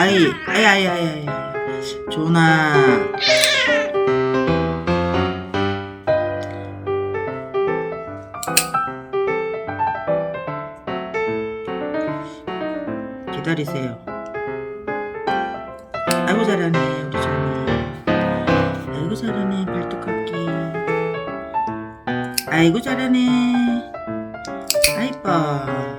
아이, 아이, 아이, 아이, 아이. 조나. 기다리세요. 아이고 잘하네 우리 조나. 아이고 잘하네 발톱깎기. 아이고 잘하네. 아이뻐.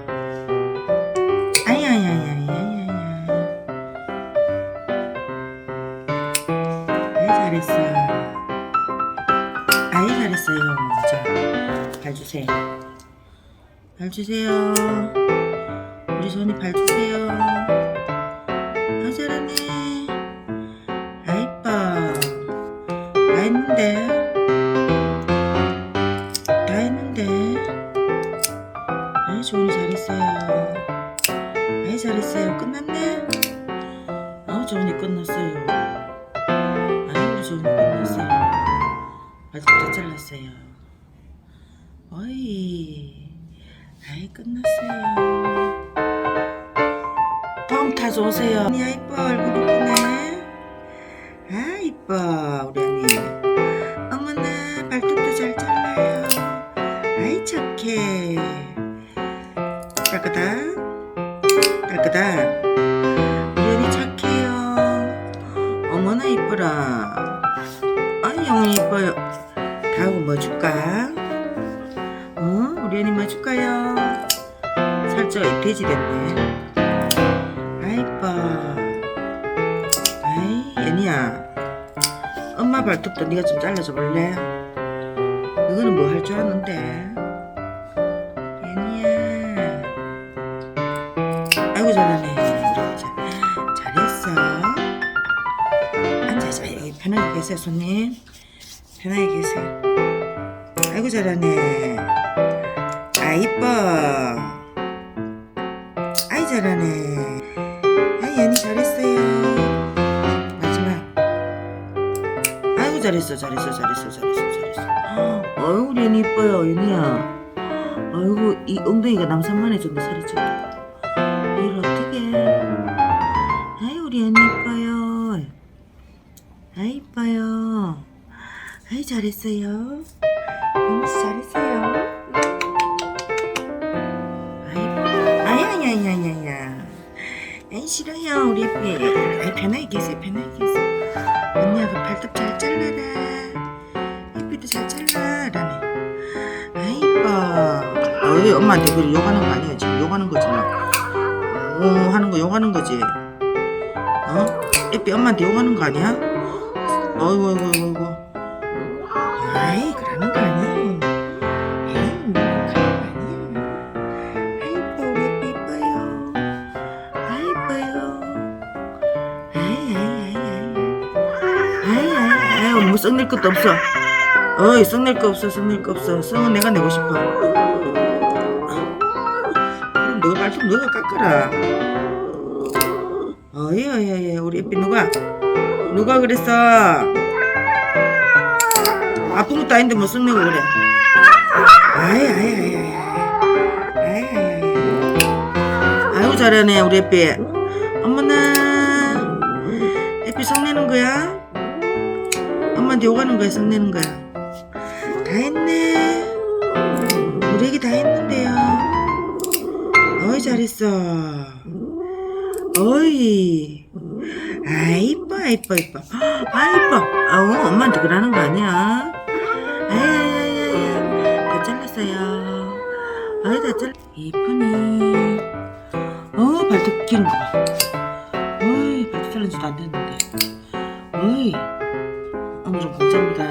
자, 발 주세요. 발 주세요. 우리 손이 발 주세요. 아 잘하네. 아 이뻐. 다 했는데. 다 했는데. 아이 조은이 잘했어요. 아이 잘했어요. 끝났네. 아 조은이 끝났어요. 아이 우리 조은이 끝났어요. 아직 다 잘랐어요. 어이. 아이 끝났어요. 다음 타서 오세요. 언니 이뻐 얼굴 이쁘네. 아 이뻐 우리 언니. 어머나 발톱도 잘 잘라요. 아이 착해. 깔끄다. 깔끄다. 우리 언니 착해요. 어머나 이뻐라. 아이 영훈이 이뻐요. 다음 뭐 줄까? 어? 우리 언니 뭐 줄까요? 살짝 돼지 됐네. 아이 이뻐. 아이 연희야. 엄마 발톱도 네가 좀 잘라줘 볼래? 이거는 뭐 할 줄 아는데. 연희야. 아이고 잘하네. 잘했어. 앉아자 여기 편하게 계세요 손님. 편하게 계세요. 아이고 잘하네. 아 이뻐. 아이 잘하네. 아이 연희 잘했어요. 마지막. 아이고 잘했어 잘했어 잘했어 잘했어 잘했어. 우리 연희 이뻐요 연희야. 아이고 이 엉덩이가 남산만 해줬네 살이 쪘다. 이걸 어떻게? 아이 우리 연희 이뻐요. 아이 이뻐요. 아이 잘했어요. 씨 잘했어요. 야야야야야. 아이 싫어요 우리 예삐. 아이 편하게 계세요 편하게 계세요. 언니야 그 발톱 잘 잘라라. 예삐도 잘 잘라라네. 아이 이뻐. 어이 엄마한테 그 욕하는 거 아니야 지금 욕하는 거지 막. 어 하는 거 욕하는 거지. 어? 예삐 엄마한테 욕하는 거 아니야? 어이구 어이구 어이구. 아이 썩낼 것도 없어. 어이 썩낼 거 없어 썩낼 거 없어. 썩은 내가 내고 싶어. 그럼 너 말좀 너가 깎아라. 어이 어이 어이 우리 예삐 누가? 누가 그랬어? 아픈 것도 아닌데 뭐 썩내고 그래. 아이 아이 아이. 아이 아이 아이. 아이고 잘하네 우리 예삐. 어머나. 예삐 썩내는 거야? 엄마한테 욕하는 거야 성내는 거야? 다 했네. 우리 애기 다 했는데요. 어이 잘했어. 어이. 아 이뻐 이뻐 이뻐. 아 이뻐. 어 엄마한테 그러는 거 아니야? 아야야야야 다 잘랐어요. 아이 다잘 이쁘니 어 발톱 기는 거봐. 어이 발톱 잘린 지도 안 됐는데. 어이 좀 공짜입니다.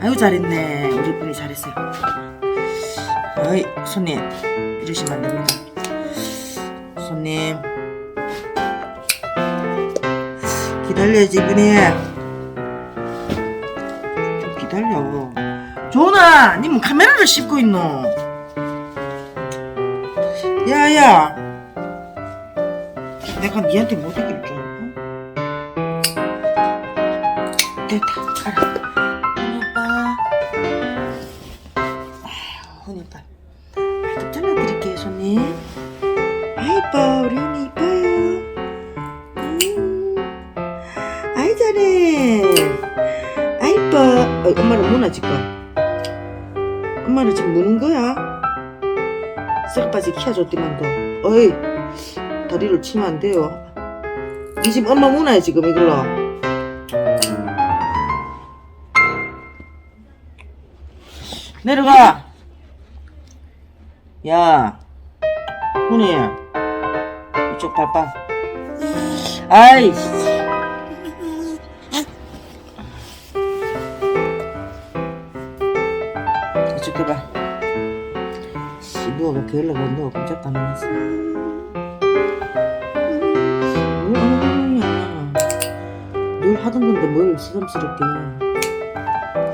아유 잘했네. 우리 분이 잘했어요. 어이 손님. 이러시면 안 됩니다. 손님. 기다려야지 이분이. 좀 기다려. 조나 님은 카메라를 씹고 있노? 야야. 내가 니한테 못 이길 줄 됐다 훈이 오빠. 아휴 오빠. 발톱 잘라드릴게요 손님. 아이 이뻐. 우리 언니 이뻐요. 음. 아이 잘해. 아 이뻐. 어, 엄마를 무나 지금 엄마를 지금 무는 거야. 썩바지 키워줬더만 도 어이 다리를 치면 안 돼요. 이 집 엄마 무나야 지금 이걸로 내려가. 야 훈이. 이쪽 발빵 아이 이쪽 해봐. 씨 누워가 게을러가 누워 꼼짝도 안 뭐야. 늘 하던 건데 뭘 시험스럽게.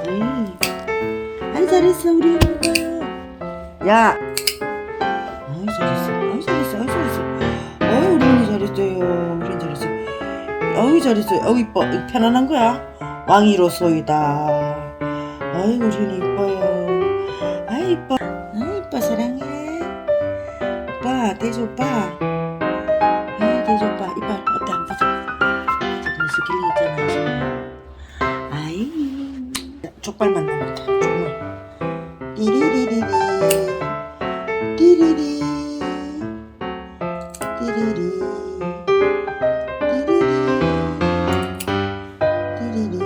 에이 잘했어 우리 언니가 야. 아이 잘했어. 아이 잘했어. 아이 잘했어. 아이 우리 언니 잘했어요. 우리 잘했어. 아이 잘했어요 아이 이뻐 편안한 거야. 왕이로소이다. 아이 우리 언니 이뻐요. 아이 이뻐. 아이 이뻐. 사랑해. 오빠 대주 오빠. 아이 대주 오빠. 이빨 어때? 안 보자. 저기 스킬리 있잖아 아이. 족발만 남았다 족발 띠리리리리 띠리리 띠리리 띠리리 띠리리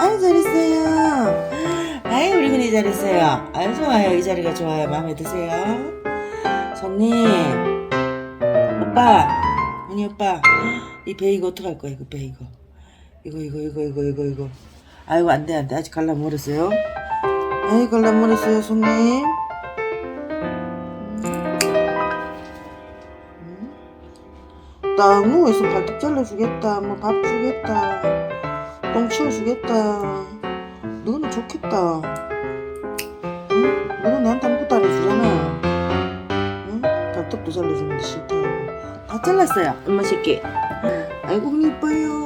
아유 잘했어요 아유 우리 근이 잘했어요 아유 좋아요 이 자리가 좋아요 마음에 드세요 손님 오빠 언니 오빠 이 배 이거 어떡할 거야 이거 배 이거 이거 이거 이거 이거 이거 이거 아이고 안돼 안돼. 아직 갈라 멀었어요 갈라 멀었어요 손님 딱 누워있으면 발톱 잘라주겠다. 뭐 밥 주겠다. 똥 치워주겠다. 너는 좋겠다. 응? 너는 나한테 아무것도 안 해주잖아. 응? 발톱도 잘라주는데 싫다고. 다 잘랐어요 엄마 새끼. 아이고 이뻐요